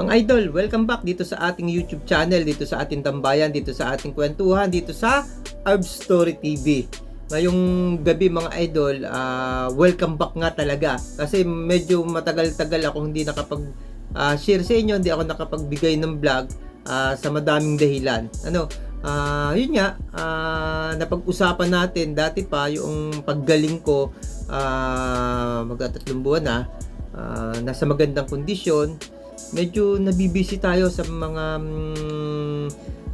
Mga idol, welcome back dito sa ating YouTube channel, dito sa ating tambayan, dito sa ating kwentuhan, dito sa Arb Story TV. Ngayong gabi mga idol, ah, welcome back nga talaga. Kasi medyo matagal-tagal ako hindi nakapag ah, share sa inyo, hindi ako nakapagbigay ng vlog ah, sa madaming dahilan. Ano, ah, yun nga, ah, napag-usapan natin dati pa yung paggaling ko ah, magtatatlong buwan na ah, nasa magandang kondisyon medyo nabibisi tayo sa mga mm,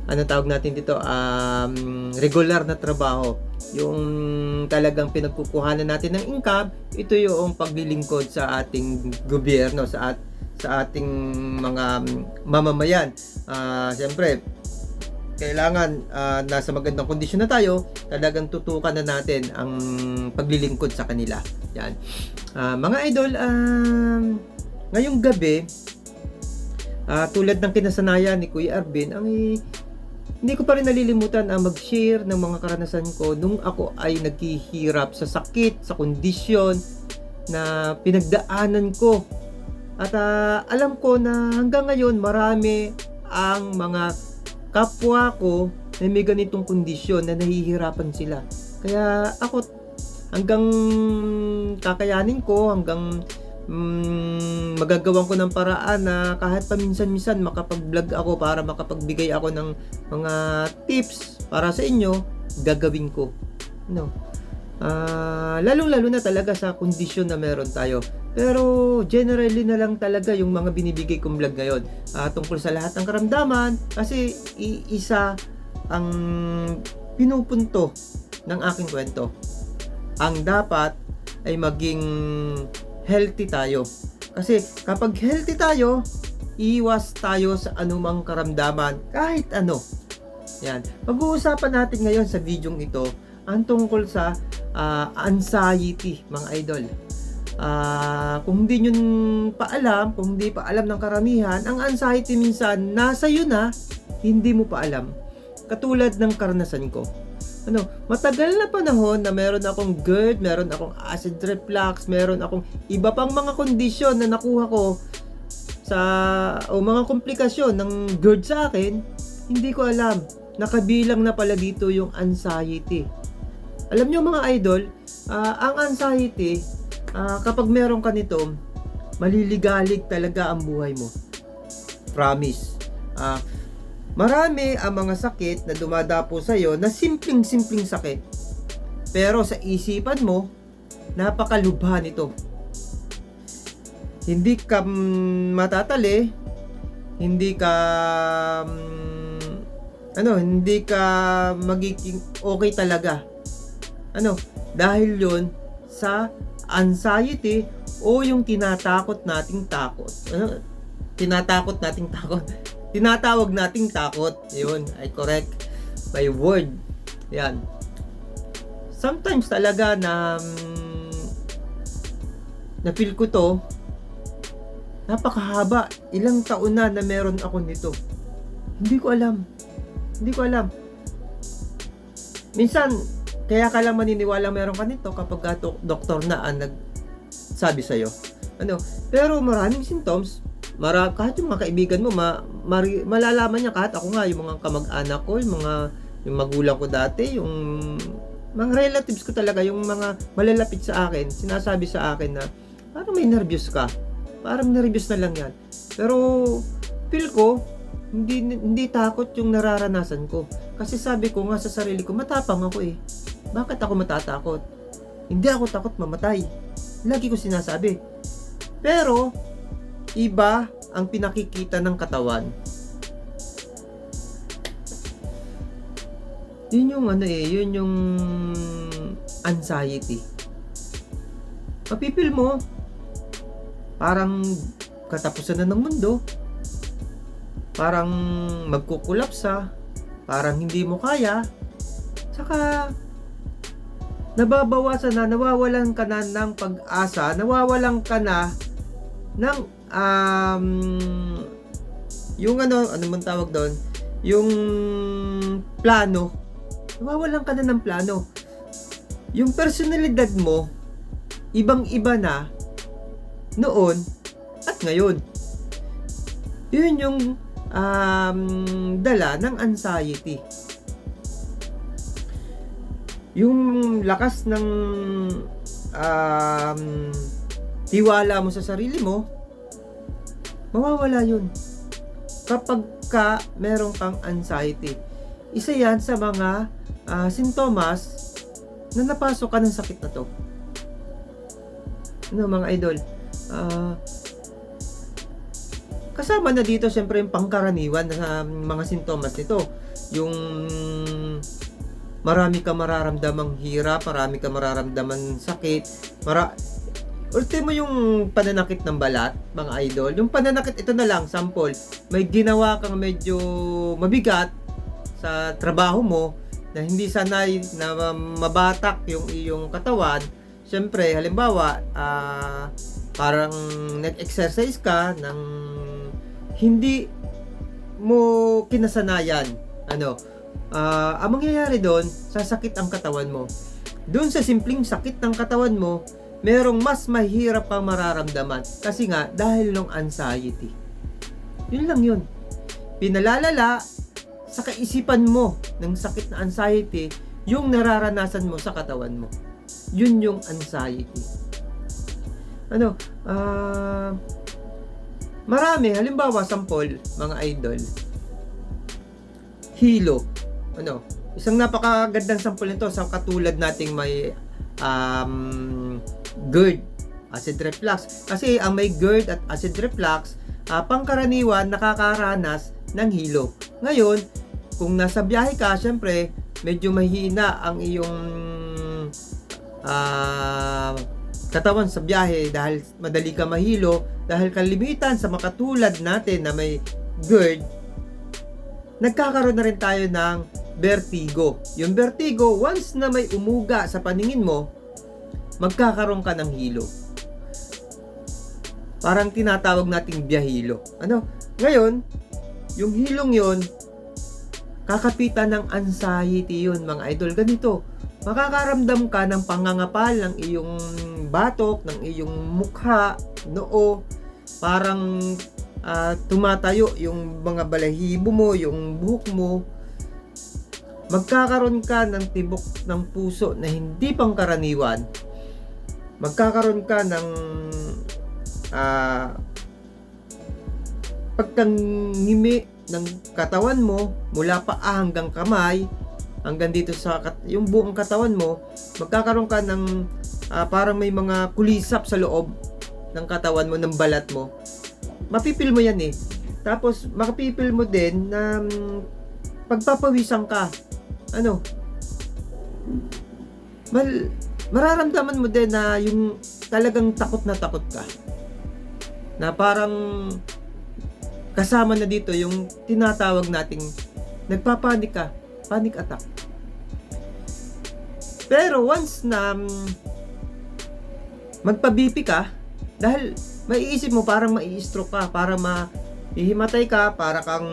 ano tawag natin dito um, regular na trabaho. Yung talagang pinagkukuhanan natin ng income ito yung paglilingkod sa ating gobyerno sa at sa ating mga mm, mamamayan. Ah, siyempre kailangan ah, nasa magandang kondisyon na tayo talagang tutukan na natin ang paglilingkod sa kanila. Yan. Ah, mga idol um, ngayong gabi Ah, tulad ng kinasanayan ni Kuya Arvin, ang hindi ko pa rin nalilimutan ang mag-share ng mga karanasan ko nung ako ay naghihirap sa sakit, sa kondisyon na pinagdaanan ko. At ah, alam ko na hanggang ngayon marami ang mga kapwa ko na may ganitong kondisyon na nahihirapan sila. Kaya ako hanggang kakayanin ko, hanggang mm, magagawan ko ng paraan na kahit paminsan-minsan makapag-vlog ako para makapagbigay ako ng mga tips para sa inyo, gagawin ko. No. Ah, lalong-lalo na talaga sa kondisyon na meron tayo. Pero generally na lang talaga yung mga binibigay kong vlog ngayon. Ah, tungkol sa lahat ng karamdaman kasi isa ang pinupunto ng aking kwento. Ang dapat ay maging healthy tayo. Kasi kapag healthy tayo, iwas tayo sa anumang karamdaman kahit ano. Yan. Pag-uusapan natin ngayon sa video ito ang tungkol sa ah, anxiety, mga idol. Ah, kung hindi nyo pa alam, kung hindi pa alam ng karamihan, ang anxiety minsan nasa iyo na, hindi mo pa alam. Katulad ng karanasan ko ano, matagal na panahon na meron akong GERD, meron akong acid reflux, meron akong iba pang mga kondisyon na nakuha ko sa o mga komplikasyon ng GERD sa akin, hindi ko alam. Nakabilang na pala dito yung anxiety. Alam nyo mga idol, ah, ang anxiety, ah, kapag meron ka nito, maliligalig talaga ang buhay mo. Promise. Ah, Marami ang mga sakit na dumadapo sa iyo na simpleng-simpleng sakit. Pero sa isipan mo, napakalubha nito. Hindi ka mm, matatali, hindi ka mm, ano, hindi ka magiging okay talaga. Ano, dahil 'yon sa anxiety o yung tinatakot nating takot. Ano? Tinatakot nating takot tinatawag nating takot. Yun, ay correct by word. Yan. Sometimes talaga na mm, na feel ko to napakahaba. Ilang taon na na meron ako nito. Hindi ko alam. Hindi ko alam. Minsan, kaya ka lang maniniwala meron ka nito kapag ka to- doktor na ang nagsabi sa'yo. Ano? Pero maraming symptoms, mara kahit yung mga kaibigan mo ma, mari, malalaman niya kahit ako nga yung mga kamag-anak ko yung mga yung magulang ko dati yung mga relatives ko talaga yung mga malalapit sa akin sinasabi sa akin na parang may nervous ka. Parang nervous na lang yan. Pero feel ko hindi hindi takot yung nararanasan ko. Kasi sabi ko nga sa sarili ko matapang ako eh. Bakit ako matatakot? Hindi ako takot mamatay. Lagi ko sinasabi. Pero iba ang pinakikita ng katawan. Yun yung ano eh, yun yung anxiety. Mapipil mo, parang katapusan na ng mundo. Parang magkukulapsa, parang hindi mo kaya. Tsaka, nababawasan na, nawawalan ka na ng pag-asa, nawawalan ka na ng um, yung ano, ano man tawag doon, yung plano, nawawalan ka na ng plano. Yung personalidad mo, ibang-iba na noon at ngayon. Yun yung um, dala ng anxiety. Yung lakas ng um, tiwala mo sa sarili mo, mawawala yun. Kapag ka meron kang anxiety. Isa yan sa mga ah, sintomas na napasok ka ng sakit na to. Ano mga idol? Ah, kasama na dito syempre yung pangkaraniwan na mga sintomas nito. Yung marami ka mararamdamang hirap, marami ka mararamdaman sakit, mara Ultimo yung pananakit ng balat, mga idol. Yung pananakit, ito na lang, sample. May ginawa kang medyo mabigat sa trabaho mo na hindi sanay na mabatak yung iyong katawan. Siyempre, halimbawa, ah, parang nag-exercise ka ng hindi mo kinasanayan. Ano, ah, ang mangyayari doon, sasakit ang katawan mo. Doon sa simpleng sakit ng katawan mo, merong mas mahirap kang mararamdaman. Kasi nga, dahil ng anxiety. Yun lang yun. Pinalalala sa kaisipan mo ng sakit na anxiety, yung nararanasan mo sa katawan mo. Yun yung anxiety. Ano, ah, marami, halimbawa, sample, mga idol, hilo. Ano, isang napakagandang sample nito sa katulad nating may um, GERD, acid reflux. Kasi ang may GERD at acid reflux, ah, pangkaraniwan nakakaranas ng hilo. Ngayon, kung nasa biyahe ka, syempre, medyo mahina ang iyong ah, katawan sa biyahe dahil madali ka mahilo dahil kalimitan sa makatulad natin na may GERD nagkakaroon na rin tayo ng vertigo. Yung vertigo, once na may umuga sa paningin mo, magkakaroon ka ng hilo. Parang tinatawag nating biyahilo. Ano? Ngayon, yung hilong yon kakapitan ng anxiety yun, mga idol. Ganito, makakaramdam ka ng pangangapal ng iyong batok, ng iyong mukha, noo, parang ah, tumatayo yung mga balahibo mo, yung buhok mo, magkakaroon ka ng tibok ng puso na hindi pangkaraniwan, magkakaroon ka ng ah, pagtangimi ng katawan mo mula pa hanggang kamay hanggang dito sa yung buong katawan mo magkakaroon ka ng ah, parang may mga kulisap sa loob ng katawan mo ng balat mo. Mapipil mo yan eh. Tapos makapipil mo din na mm, pagpapawisan ka. Ano? Mal mararamdaman mo din na yung talagang takot na takot ka na parang kasama na dito yung tinatawag nating nagpapanik ka, panic attack. Pero once na mm, magpa-BP ka, dahil maiisip mo parang mai-stroke ka, para mahihimatay ka, para kang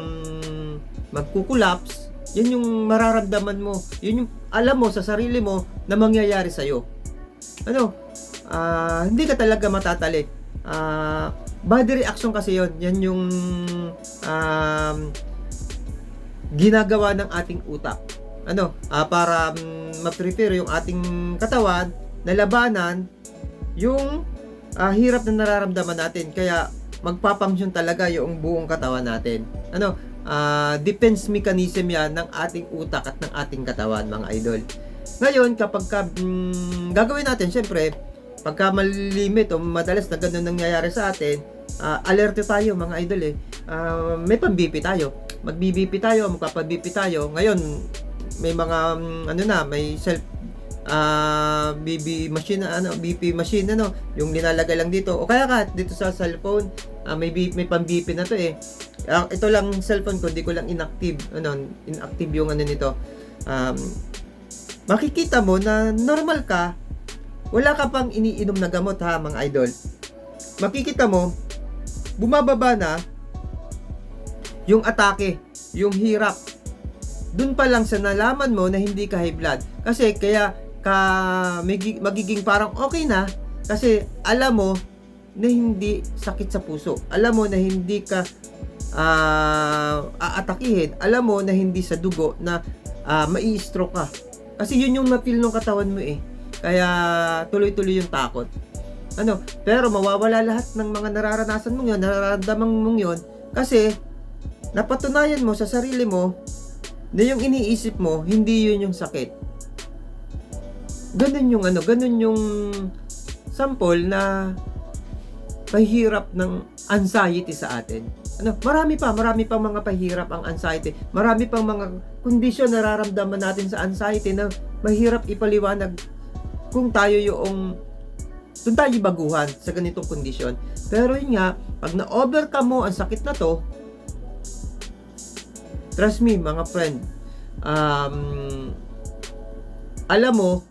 magkukulaps, yun yung mararamdaman mo. Yun yung alam mo sa sarili mo na mangyayari sa'yo. Ano? Ah, hindi ka talaga matatali. Ah, body reaction kasi yon yan yung um, ginagawa ng ating utak ano ah, para um, ma-prepare yung ating katawan na labanan yung ah, hirap na nararamdaman natin kaya magpapangsyon talaga yung buong katawan natin ano ah, defense mechanism yan ng ating utak at ng ating katawan mga idol ngayon kapag ka, mm, gagawin natin syempre pagka malimit o madalas na ganun nangyayari sa atin, uh, alerte tayo mga idol eh. Ah, may pang-BP tayo. Mag-BP tayo, magpapa-BP tayo. Ngayon, may mga mm, ano na, may self ah BB machine ano BP machine ano yung nilalagay lang dito o kaya ka dito sa cellphone ah, may B- may BP na to eh Ah, ito lang cellphone ko hindi ko lang inactive ano inactive yung ano nito um, makikita mo na normal ka wala ka pang iniinom na gamot ha mga idol. Makikita mo, bumababa na yung atake, yung hirap. Doon pa lang sa nalaman mo na hindi ka high blood. Kasi kaya ka magi- magiging parang okay na kasi alam mo na hindi sakit sa puso. Alam mo na hindi ka ah, aatakihin, alam mo na hindi sa dugo na ah, mai-stroke ka. Kasi yun yung na-feel ng katawan mo eh. Kaya tuloy-tuloy yung takot. Ano, pero mawawala lahat ng mga nararanasan mong yun, nararamdaman mong yun, kasi napatunayan mo sa sarili mo na yung iniisip mo, hindi yun yung sakit. Ganun yung ano, ganun yung sample na pahirap ng anxiety sa atin. Ano, marami pa, marami pang mga pahirap ang anxiety. Marami pang mga kondisyon na nararamdaman natin sa anxiety na mahirap ipaliwanag kung tayo yung doon tayo baguhan sa ganitong kondisyon. Pero yun nga, pag na-overcome mo ang sakit na to, trust me, mga friend, um, alam mo,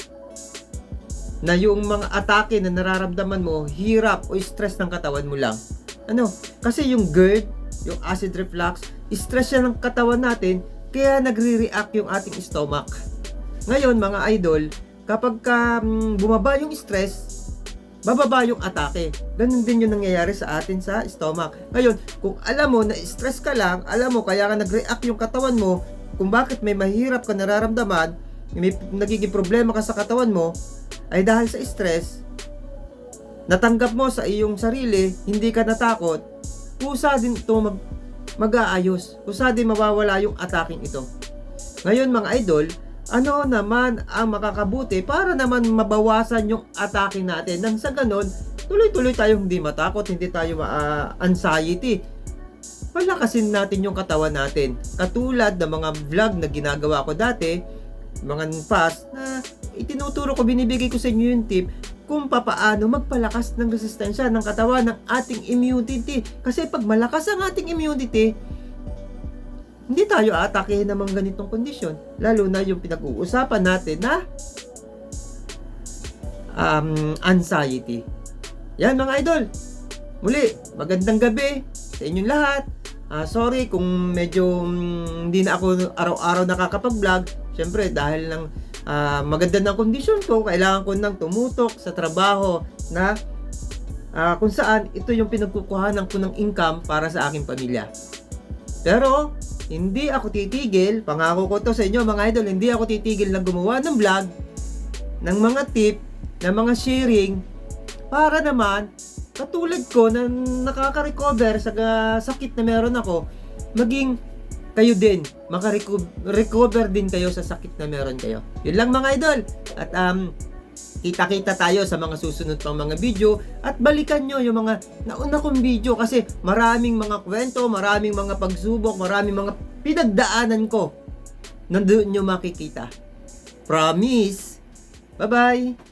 na yung mga atake na nararamdaman mo, hirap o stress ng katawan mo lang. Ano? Kasi yung GERD, yung acid reflux, stress yan ng katawan natin, kaya nagre-react yung ating stomach. Ngayon, mga idol, kapag ka, mm, bumaba yung stress, bababa yung atake. Ganun din yung nangyayari sa atin sa stomach. Ngayon, kung alam mo na stress ka lang, alam mo kaya ka nag-react yung katawan mo, kung bakit may mahirap ka nararamdaman, may nagiging problema ka sa katawan mo, ay dahil sa stress, natanggap mo sa iyong sarili, hindi ka natakot, kusa din ito mag, mag-aayos. Kusa din mawawala yung ataking ito. Ngayon mga idol, ano naman ang makakabuti para naman mabawasan yung atake natin nang sa ganon, tuloy-tuloy tayong hindi matakot, hindi tayo ma-anxiety. Palakasin natin yung katawan natin. Katulad ng mga vlog na ginagawa ko dati, mga past na itinuturo ko, binibigay ko sa inyo yung tip kung papaano magpalakas ng resistensya ng katawan ng ating immunity. Kasi pag malakas ang ating immunity, hindi tayo atakehin ng mga ganitong kondisyon. Lalo na yung pinag-uusapan natin na um, anxiety. Yan mga idol. Muli, magandang gabi sa inyong lahat. Ah, sorry kung medyo mm, hindi na ako araw-araw nakakapag-vlog. Siyempre, dahil lang ah, maganda ng kondisyon ko, kailangan ko nang tumutok sa trabaho na ah, kung saan ito yung pinagkukuhanan ko ng income para sa aking pamilya. Pero, hindi ako titigil, pangako ko to sa inyo mga idol, hindi ako titigil na gumawa ng vlog, ng mga tip, ng mga sharing, para naman, katulad ko na nakaka-recover sa sakit na meron ako, maging kayo din, makarecover din kayo sa sakit na meron kayo. Yun lang mga idol. At um, kita-kita tayo sa mga susunod pang mga video at balikan nyo yung mga nauna kong video kasi maraming mga kwento, maraming mga pagsubok, maraming mga pinagdaanan ko. Nandun nyo makikita. Promise! Bye-bye!